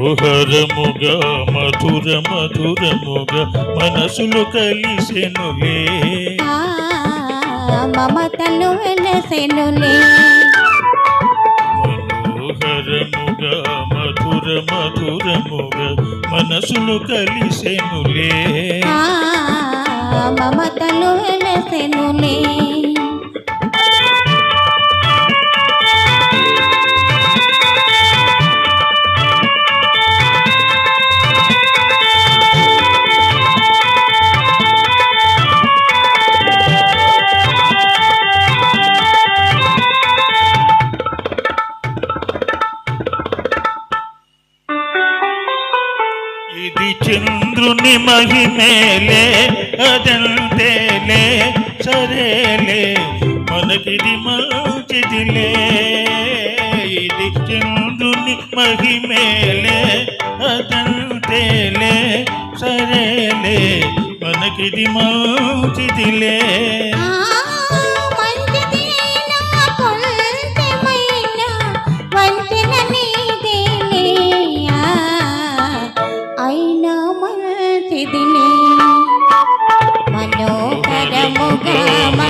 మధురముగా మధుర మధురముగా మనసులు కలిసెనులే. మమతలు వెలసెనులే. మధురముగా మధుర మధురముగా మనసులు కలిసెనులే. ఇది చంద్రుని మహిమేలే అదంతేలే సరేలే మనకిది మంచిదిలే. ఇది చంద్రుని మహిమేలే అదంతేలే సరేలే మనకిది మంచిదిలే.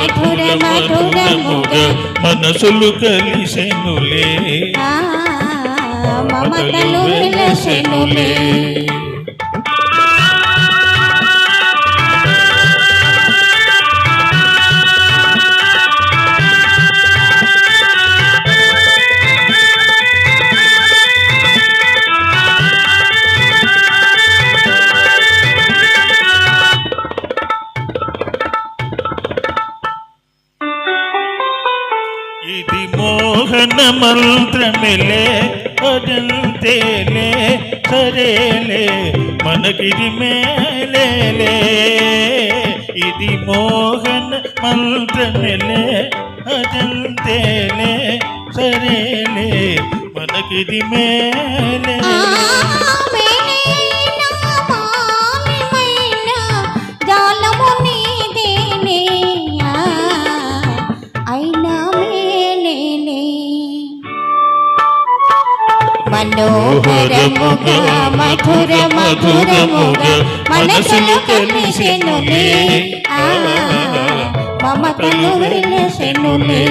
మధుర మధురముగా మనసులు కలిసెనులే. మమతలు వెలసెనులే. ఇది మోహన మంత్రమిలే అదంతేలే సరేలే మనకిది మేలేలే ఇది మోహన మంత్రమిలే అదంతేలే సరేలే మనకిది మేలే. మనోహరముగా మధుర మధురముగా మనసులు కలిసెనులే ఆ, మమతలు వెలసెనులే